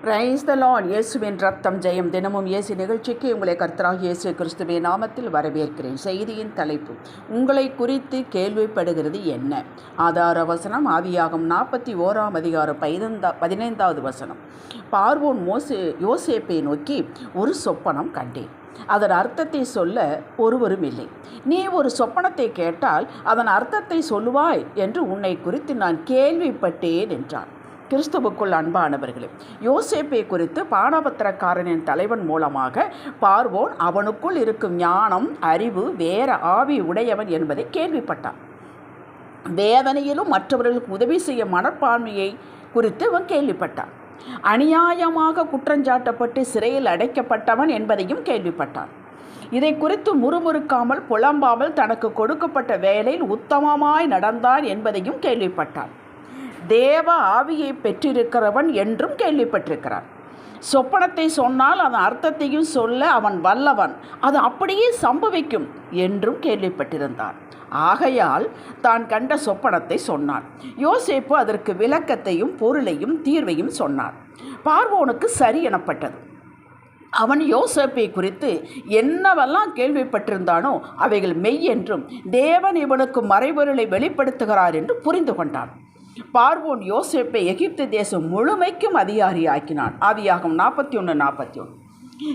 Praise the Lord இயேசுவின் ரத்தம் ஜெயம். தினமும் இயேசு நிகழ்ச்சிக்கு உங்களை கர்த்தராக இயேசு கிறிஸ்துவின் நாமத்தில் வரவேற்கிறேன். செய்தியின் தலைப்பு உங்களை குறித்து கேள்விப்படுகிறது என்ன? ஆதார வசனம் ஆதியாகம் நாற்பத்தி ஓராம் அதிகாரம் பதினைந்தா பதினைந்தாவது வசனம். பார்வோன் மோசே யோசேப்பை நோக்கி ஒரு சொப்பனம் கண்டேன். அதன் அர்த்தத்தை சொல்ல ஒருவரும் இல்லை. நீ ஒரு சொப்பனத்தை கேட்டால் அதன் அர்த்தத்தை சொல்லுவாய் என்று உன்னை குறித்து நான் கேள்விப்பட்டேன் என்றான். கிறிஸ்துவுக்குள் அன்பானவர்களே யோசேப்பை குறித்து பானபத்திரக்காரனின் தலைவன் மூலமாக பார்வோன் அவனுக்குள் இருக்கும் ஞானம் அறிவு வேற ஆவி உடையவன் என்பதை கேள்விப்பட்டான். வேதனையிலும் மற்றவர்களுக்கு உதவி செய்ய மனப்பான்மையை குறித்து அவன் கேள்விப்பட்டான். அநியாயமாக குற்றஞ்சாட்டப்பட்டு சிறையில் அடைக்கப்பட்டவன் என்பதையும் கேள்விப்பட்டான். இதை குறித்து முறுமுறுக்காமல் புலம்பாமல் தனக்கு கொடுக்கப்பட்ட வேலையில் உத்தமமாய் நடந்தான் என்பதையும் கேள்விப்பட்டான். தேவ ஆவியை பெற்றிருக்கிறவன் என்றும் கேள்விப்பட்டிருக்கிறான் சொப்பனத்தை சொன்னால் அதன் அர்த்தத்தையும் சொல்ல அவன் வல்லவன். அது அப்படியே சம்பவிக்கும் என்றும் கேள்விப்பட்டிருந்தான் ஆகையால் தான் கண்ட சொப்பனத்தை சொன்னான். யோசேப்பு அதற்கு விளக்கத்தையும் பொருளையும் தீர்வையும் சொன்னான் பார்வோனுக்கு சரி எனப்பட்டது. அவன் யோசேப்பை குறித்து என்னவெல்லாம் கேள்விப்பட்டிருந்தானோ அவைகள் மெய் என்றும் தேவன் இவனுக்கு மறைபொருளை வெளிப்படுத்துகிறார் என்று புரிந்து கொண்டான். பார்வோன் யோசிப்பை எகிப்து தேசம் முழுமைக்கும் அதிகாரியாக்கினான். ஆதியாகும் நாற்பத்தி ஒன்று நாற்பத்தி ஒன்று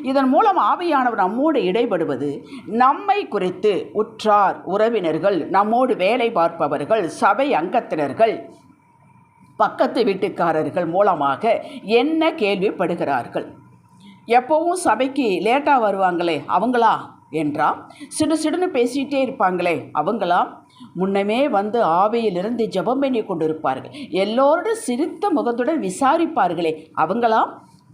இதன் மூலம் ஆவியானவர் நம்மோடு இடைபடுவது நம்மை குறித்து உற்றார் உறவினர்கள் நம்மோடு வேலை பார்ப்பவர்கள் சபை அங்கத்தினர்கள் பக்கத்து வீட்டுக்காரர்கள் மூலமாக என்ன கேள்விப்படுகிறார்கள்? எப்போவும் சபைக்கு லேட்டாக வருவாங்களே அவங்களா? என்றா? சிடு சிடுன்னு பேசிகிட்டே இருப்பாங்களே அவங்களா? முன்னமே வந்து ஆவையிலிருந்து ஜெபம் பண்ணி கொண்டிருப்பார்கள். எல்லோருடன் சிரித்த முகத்துடன் விசாரிப்பார்களே அவங்களா?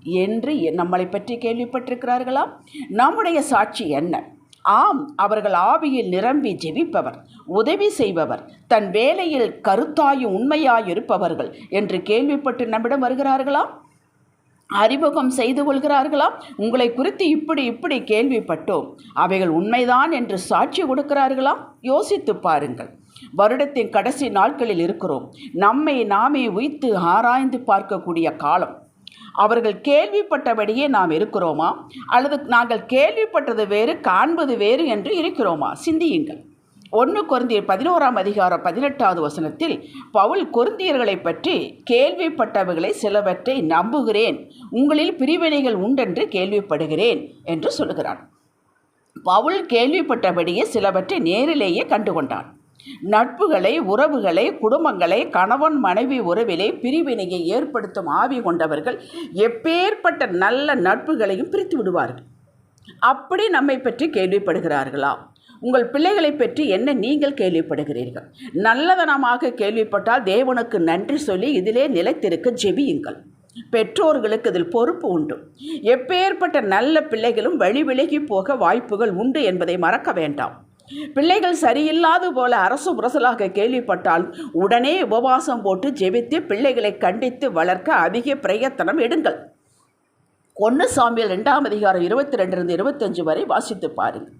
என்று நம்மளை பற்றி கேள்விப்பட்டிருக்கிறார்களா? நம்முடைய சாட்சி என்ன? ஆம் அவர்கள் ஆவியில் நிரம்பி ஜெபிப்பவர் உதவி செய்பவர் தன் வேலையில் கருத்தாயும் உண்மையாயிருப்பவர்கள் என்று கேள்விப்பட்டு நம்மிடம் வருகிறார்களா? அறிமுகம் செய்து கொள்கிறார்களா? உங்களை குறித்து இப்படி இப்படி கேள்விப்பட்டோம். அவைகள் உண்மைதான் என்று சாட்சி கொடுக்கிறார்களா? யோசித்து பாருங்கள். வருடத்தின் கடைசி நாட்களில் இருக்கிறோம். நம்மை நாமே உய்த்து ஆராய்ந்து பார்க்கக்கூடிய காலம். அவர்கள் கேள்விப்பட்டபடியே நாம் இருக்கிறோமா? அல்லது நாங்கள் கேள்விப்பட்டது வேறு காண்பது வேறு என்று இருக்கிறோமா? சிந்தியுங்கள். ஒன்று கொருந்தியர் பதினோராம் அதிகாரம் பதினெட்டாவது வசனத்தில் பவுல் குருந்தியர்களை பற்றி கேள்விப்பட்டவைகளை சிலவற்றை நம்புகிறேன். உங்களில் பிரிவினைகள் உண்டென்று கேள்விப்படுகிறேன் என்று சொல்கிறான் பவுல் கேள்விப்பட்டபடியே சிலவற்றை நேரிலேயே கண்டுகொண்டான். நட்புகளை உறவுகளை குடும்பங்களை கணவன் மனைவி உறவிலே பிரிவினையை ஏற்படுத்தும் ஆவி கொண்டவர்கள் எப்பேற்பட்ட நல்ல நட்புகளையும் பிரித்து விடுவார்கள். அப்படி நம்மை பற்றி கேள்விப்படுகிறார்களா? உங்கள் பிள்ளைகளை பற்றி என்ன நீங்கள் கேள்விப்படுகிறீர்கள்? நல்லதனமாக கேள்விப்பட்டால் தேவனுக்கு நன்றி சொல்லி இதிலே நிலைத்திருக்க ஜெபியுங்கள். பெற்றோர்களுக்கு இதில் பொறுப்பு உண்டு. எப்பேற்பட்ட நல்ல பிள்ளைகளும் வழி விலகி போக வாய்ப்புகள் உண்டு என்பதை மறக்க வேண்டாம். பிள்ளைகள் சரியில்லாது போல அரசு புரசலாக கேள்விப்பட்டால் உடனே உபவாசம் போட்டு ஜெபித்து பிள்ளைகளை கண்டித்து வளர்க்க அதிக பிரயத்தனம் எடுங்கள். ஒன்று சாமியல் ரெண்டாம் அதிகாரம் இருபத்தி ரெண்டிலிருந்து இருபத்தஞ்சு வரை வாசித்து பாருங்கள்.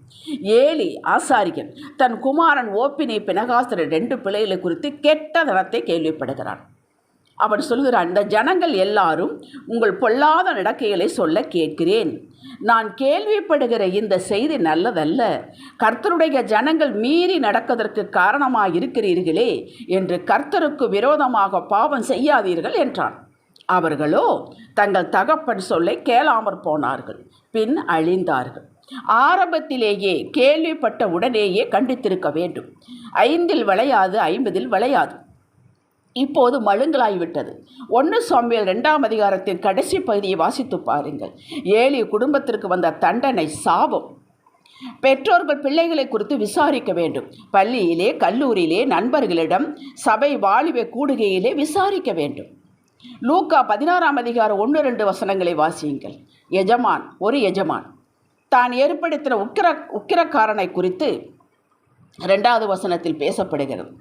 ஏலி ஆசாரியன் தன் குமாரன் ஓப்பினி பினகாசர ரெண்டு பிள்ளைகளை குறித்து கெட்ட தனத்தை கேள்விப்படுகிறான். அவன் சொல்கிறான் இந்த ஜனங்கள் எல்லாரும் உங்கள் பொல்லாத நடக்கைகளை சொல்ல கேட்கிறேன். நான் கேள்விப்படுகிற இந்த செய்தி நல்லதல்ல. கர்த்தருடைய ஜனங்கள் மீறி நடப்பதற்கு காரணமாக இருக்கிறீர்களே என்று கர்த்தருக்கு விரோதமாக பாவம் செய்யாதீர்கள் என்றான். அவர்களோ தங்கள் தகப்பன் சொல்லை கேளாமற் போனார்கள். பின் அழிந்தார்கள். ஆரம்பத்திலேயே கேள்விப்பட்ட உடனேயே கண்டித்திருக்க வேண்டும். ஐந்தில் விளையாது ஐம்பதில் விளையாது. இப்போது மழுங்கலாகிவிட்டது ஒன்று சுவாமியல் ரெண்டாம் அதிகாரத்தின் கடைசி பகுதியை வாசித்து பாருங்கள். ஏழு குடும்பத்திற்கு வந்த தண்டனை சாபம். பெற்றோர்கள் பிள்ளைகளை குறித்து விசாரிக்க வேண்டும். பள்ளியிலே கல்லூரியிலே நண்பர்களிடம் சபை வாலிப கூடுகையிலே விசாரிக்க வேண்டும். லூக்கா பதினாறாம் அதிகாரம் ஒன்று ரெண்டு வசனங்களை வாசியுங்கள். எஜமான் ஒரு எஜமான் தான் ஏற்படுத்தின உக்கிர உக்கிரக்காரனை குறித்து ரெண்டாவது வசனத்தில் பேசப்படுகிறது.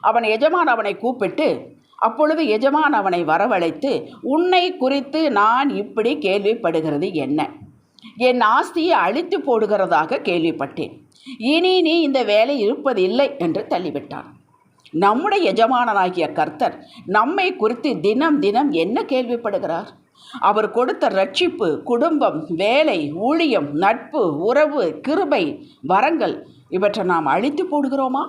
அவன் எஜமான் அவனை கூப்பிட்டு அப்பொழுது எஜமான் அவனை வரவழைத்து உன்னை குறித்து நான் இப்படி கேள்விப்படுகிறது என்ன? என் ஆஸ்தியை அழித்து போடுகிறதாக கேள்விப்பட்டேன். இனி நீ இந்த வேலை இருப்பதில்லை என்று தள்ளிவிட்டான். நம்முடைய எஜமானனாகிய கர்த்தர் நம்மை குறித்து தினம் தினம் என்ன கேள்விப்படுகிறார்? அவர் கொடுத்த ரட்சிப்பு குடும்பம் வேலை ஊழியம் நட்பு உறவு கிருபை வரங்கள் இவற்றை நாம் அழித்து போடுகிறோமா?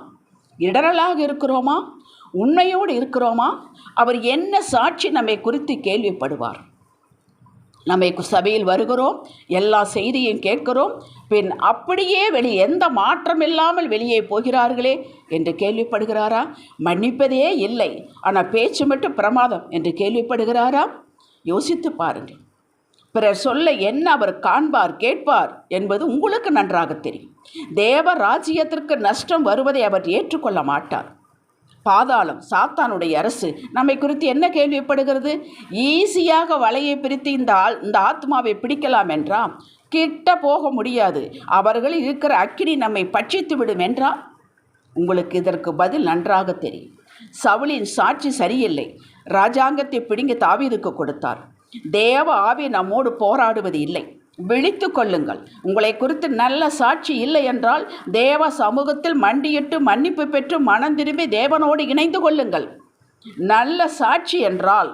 இடரலாக இருக்கிறோமா? உண்மையோடு இருக்கிறோமா? அவர் என்ன சாட்சி நம்மை குறித்து கேள்விப்படுவார்? நம்மை சபையில் வருகிறோம் எல்லா செய்தியும் கேட்கிறோம். பின் அப்படியே வெளியே எந்த மாற்றம் இல்லாமல் வெளியே போகிறார்களே என்று கேள்விப்படுகிறாரா? மன்னிப்பதே இல்லை. ஆனால் பேச்சு மட்டும் பிரமாதம் என்று கேள்விப்படுகிறாரா? யோசித்து பாருங்கள். பிறர் சொல்ல என்ன அவர் காண்பார் கேட்பார் என்பது உங்களுக்கு நன்றாக தெரியும். தேவ ராஜ்யத்திற்கு நஷ்டம் வருவதை அவர் ஏற்றுக்கொள்ள மாட்டார். பாதாளம் சாத்தானுடைய அரசு. நம்மை குறித்து என்ன கேள்விப்படுகிறது? ஈஸியாக வலையை பிரித்து இந்த ஆள் இந்த ஆத்மாவை பிடிக்கலாம் என்றால் கிட்ட போக முடியாது. அவர்கள் இருக்கிற அக்கினி நம்மை பட்சித்து விடும் என்றால் உங்களுக்கு இதற்கு பதில் நன்றாக தெரியும். சவுளின் சாட்சி சரியில்லை. ராஜாங்கத்தை பிடுங்கி தாவீதுக்கு கொடுத்தார். தேவ ஆவி நம்மோடு போராடுவது இல்லை. விழித்து கொள்ளுங்கள். உங்களை குறித்து நல்ல சாட்சி இல்லை என்றால் தேவ சமூகத்தில் மண்டியிட்டு மன்னிப்பு பெற்று மனம் திரும்பி தேவனோடு இணைந்து கொள்ளுங்கள். நல்ல சாட்சி என்றால்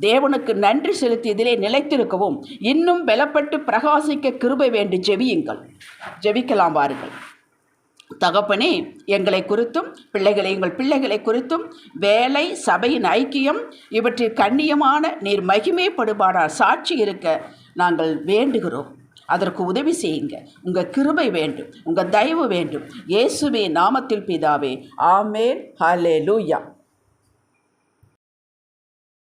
தேவனுக்கு நன்றி செலுத்தி இதிலே நிலைத்திருக்கவும் இன்னும் பலப்பட்டு பிரகாசிக்க கிருபை வேண்டி ஜெபியுங்கள். ஜெபிக்கலாம் வாருங்கள். தகப்பனே எங்களை குறித்தும் பிள்ளைகளை எங்கள் பிள்ளைகளை குறித்தும் வேலை சபையின் ஐக்கியம் இவற்றில் கண்ணியமான நீர் மகிமைப்படுபான சாட்சி இருக்க நாங்கள் வேண்டுகிறோம். அதற்கு உதவி செய்யுங்க. உங்கள் கிருபை வேண்டும். உங்கள் தயவு வேண்டும். இயேசுவே நாமத்தில் பிதாவே ஆமே ஹலே லூயா